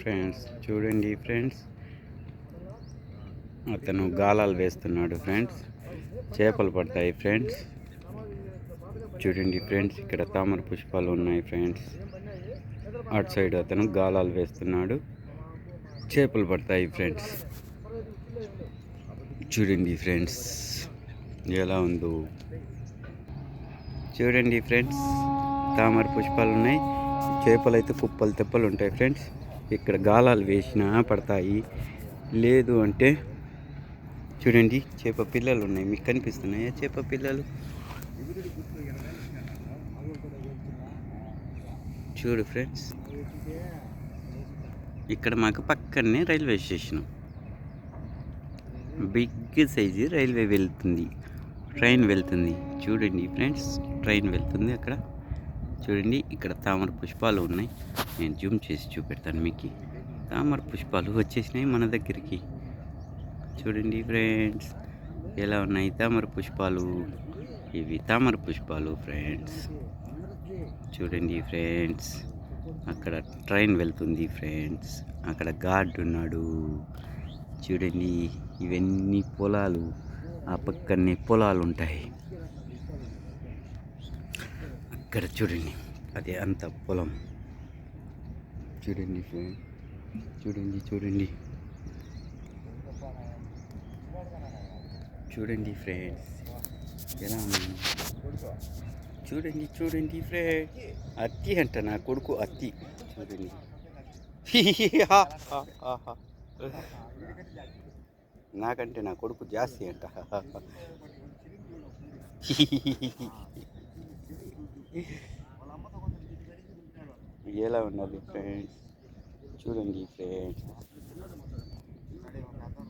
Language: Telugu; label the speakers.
Speaker 1: ఫ్రెండ్స్ చూడండి ఫ్రెండ్స్ అతను గాలాలు వేస్తున్నాడు ఫ్రెండ్స్ చేపలు పడతాయి ఫ్రెండ్స్ చూడండి ఫ్రెండ్స్ ఇక్కడ తామర పుష్పాలు ఉన్నాయి ఫ్రెండ్స్ అటు సైడ్ అతను గాలాలు వేస్తున్నాడు. చేపలు పడతాయి ఫ్రెండ్స్ చూడండి ఫ్రెండ్స్ ఎలా ఉందో. చూడండి ఫ్రెండ్స్ తామర పుష్పాలు ఉన్నాయి. చేపలు అయితే కుప్పలు తెప్పలు ఉంటాయి ఫ్రెండ్స్ ఇక్కడ గాలాలు వేసినా పడతాయి. లేదు అంటే చూడండి చేప పిల్లలు ఉన్నాయి. మీకు కనిపిస్తున్నాయా చేప పిల్లలు? చూడు ఫ్రెండ్స్ ఇక్కడ మాకు పక్కనే railway station. Big size railway వెళ్తుంది. ట్రైన్ వెళ్తుంది. చూడండి ఫ్రెండ్స్ ట్రైన్ వెళ్తుంది అక్కడ. చూడండి ఇక్కడ తామర పుష్పాలు ఉన్నాయి. నేను జూమ్ చేసి చూపెడతాను మీకు. తామర పుష్పాలు వచ్చేసినాయి మన దగ్గరికి. చూడండి ఫ్రెండ్స్ ఎలా ఉన్నాయి తామర పుష్పాలు? ఇవి తామర పుష్పాలు ఫ్రెండ్స్. చూడండి ఫ్రెండ్స్ అక్కడ ట్రైన్ వెళ్తుంది ఫ్రెండ్స్. అక్కడ గార్డ్ ఉన్నాడు. చూడండి ఇవన్నీ పొలాలు ఆ పక్కనే పొలాలు ఉంటాయి. అక్కడ చూడండి అది అంత పొలం చూడండి ఫ్రెండ్ చూడండి చూడండి చూడండి ఫ్రెండ్స్ ఎలా ఉంది చూడండి చూడండి ఫ్రెండ్ అత్తి అంట నా కొడుకు అత్తి చూడండి హా, హా, హా, హా. నాకంటే నా కొడుకు జాస్తి అంట ఎలా ఉన్నది ఫ్రెండ్స్ చూడండి ఫ్రెండ్స్